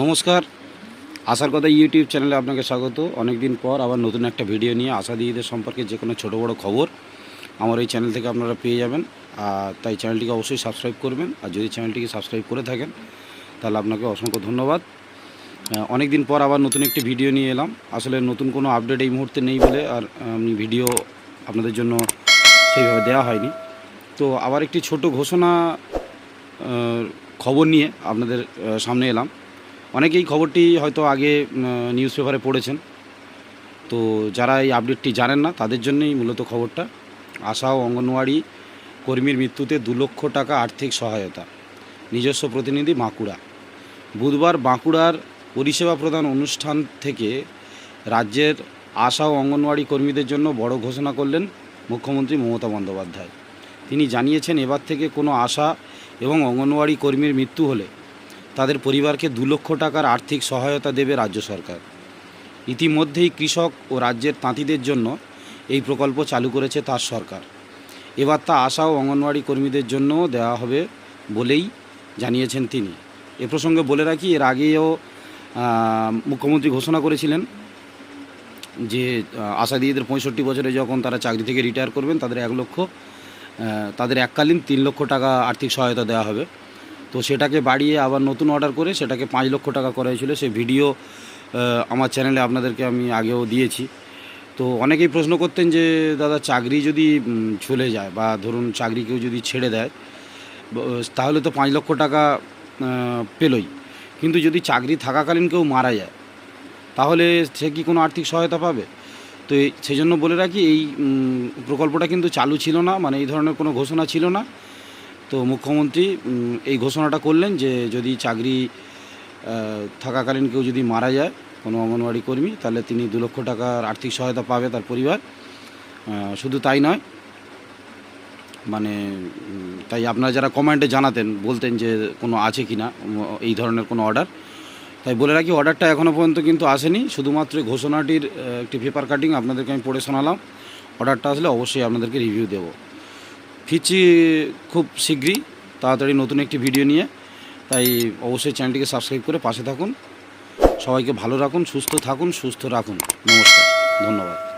নমস্কার। আসার কথা ইউটিউব চ্যানেলে আপনাকে স্বাগত। অনেক দিন পর আবার নতুন একটা ভিডিও নিয়ে আশা দিদিদের সম্পর্কে যে কোনো ছোটো বড়ো খবর আমার এই চ্যানেল থেকে আপনারা পেয়ে যাবেন। আর তাই চ্যানেলটিকে অবশ্যই সাবস্ক্রাইব করবেন। আর যদি চ্যানেলটিকে সাবস্ক্রাইব করে থাকেন, তাহলে আপনাকে অসংখ্য ধন্যবাদ। অনেক দিন পর আবার নতুন একটি ভিডিও নিয়ে এলাম। আসলে নতুন কোনো আপডেট এই মুহূর্তে নেই বলে আর আমি ভিডিও আপনাদের জন্য সেইভাবে দেওয়া হয়নি। তো আবার একটি ছোট ঘোষণা খবর নিয়ে আপনাদের সামনে এলাম। অনেকেই খবরটি হয়তো আগে নিউজ পেপারে পড়েছেন। তো যারা এই আপডেটটি জানেন না, তাদের জন্যই মূলত খবরটা। আশা ও অঙ্গনওয়াড়ি কর্মীর মৃত্যুতে দু লক্ষ টাকা আর্থিক সহায়তা। নিজস্ব প্রতিনিধি বাঁকুড়া। বুধবার বাঁকুড়ার পরিষেবা প্রদান অনুষ্ঠান থেকে রাজ্যের আশা ও অঙ্গনওয়াড়ি কর্মীদের জন্য বড় ঘোষণা করলেন মুখ্যমন্ত্রী মমতা বন্দ্যোপাধ্যায়। তিনি জানিয়েছেন, এবার থেকে কোনো আশা এবং অঙ্গনওয়াড়ি কর্মীর মৃত্যু হলে তাদের পরিবারকে দু লক্ষ টাকার আর্থিক সহায়তা দেবে রাজ্য সরকার। ইতিমধ্যেই কৃষক ও রাজ্যের তাঁতিদের জন্য এই প্রকল্প চালু করেছে তার সরকার। এবার তা আশা ও অঙ্গনওয়াড়ি কর্মীদের জন্যও দেওয়া হবে বলেই জানিয়েছেন তিনি। এ প্রসঙ্গে বলে রাখি, এর আগেও মুখ্যমন্ত্রী ঘোষণা করেছিলেন যে আশা দিদিদের পঁয়ষট্টি বছরে যখন তারা চাকরি থেকে রিটায়ার করবেন, তাদের এক লক্ষ তাদের এককালীন তিন লক্ষ টাকা আর্থিক সহায়তা দেওয়া হবে। তো সেটাকে বাড়িয়ে আবার নতুন অর্ডার করে সেটাকে পাঁচ লক্ষ টাকা করা হয়েছিল। ভিডিও আমার চ্যানেলে আপনাদেরকে আমি আগেও দিয়েছি। তো অনেকেই প্রশ্ন করতেন যে, দাদা, চাকরি যদি চলে যায় বা ধরুন চাকরি কেউ যদি ছেড়ে দেয় তাহলে তো পাঁচ লক্ষ টাকা পেলই। কিন্তু যদি চাকরি থাকাকালীন কেউ মারা যায়, তাহলে সে কি কোনো আর্থিক সহায়তা পাবে? তো সেই জন্য বলে রাখি, এই প্রকল্পটা কিন্তু চালু ছিল না মানে এই ধরনের কোনো ঘোষণা ছিল না। তো মুখ্যমন্ত্রী এই ঘোষণাটা করলেন যে যদি চাকরি থাকাকালীন কেউ যদি মারা যায় কোনো অঙ্গনওয়াড়ি কর্মী, তাহলে তিনি দু লক্ষ টাকার আর্থিক সহায়তা পাবে তার পরিবার। শুধু তাই নয় মানে তাই আপনারা যারা কমেন্টে জানাতেন, বলতেন যে কোনো আছে কি না এই ধরনের কোনো অর্ডার, তাই বলে রাখি অর্ডারটা এখনও পর্যন্ত কিন্তু আসেনি। শুধুমাত্র ঘোষণাটির একটি পেপার কাটিং আপনাদেরকে আমি পড়ে শোনালাম। অর্ডারটা আসলে অবশ্যই আপনাদেরকে রিভিউ দেবো। ফিরছি খুব শীঘ্রই, তাড়াতাড়ি নতুন একটি ভিডিও নিয়ে। তাই অবশ্যই চ্যানেলটিকে সাবস্ক্রাইব করে পাশে থাকুন। সবাইকে ভালো রাখুন, সুস্থ থাকুন, সুস্থ রাখুন। নমস্কার, ধন্যবাদ।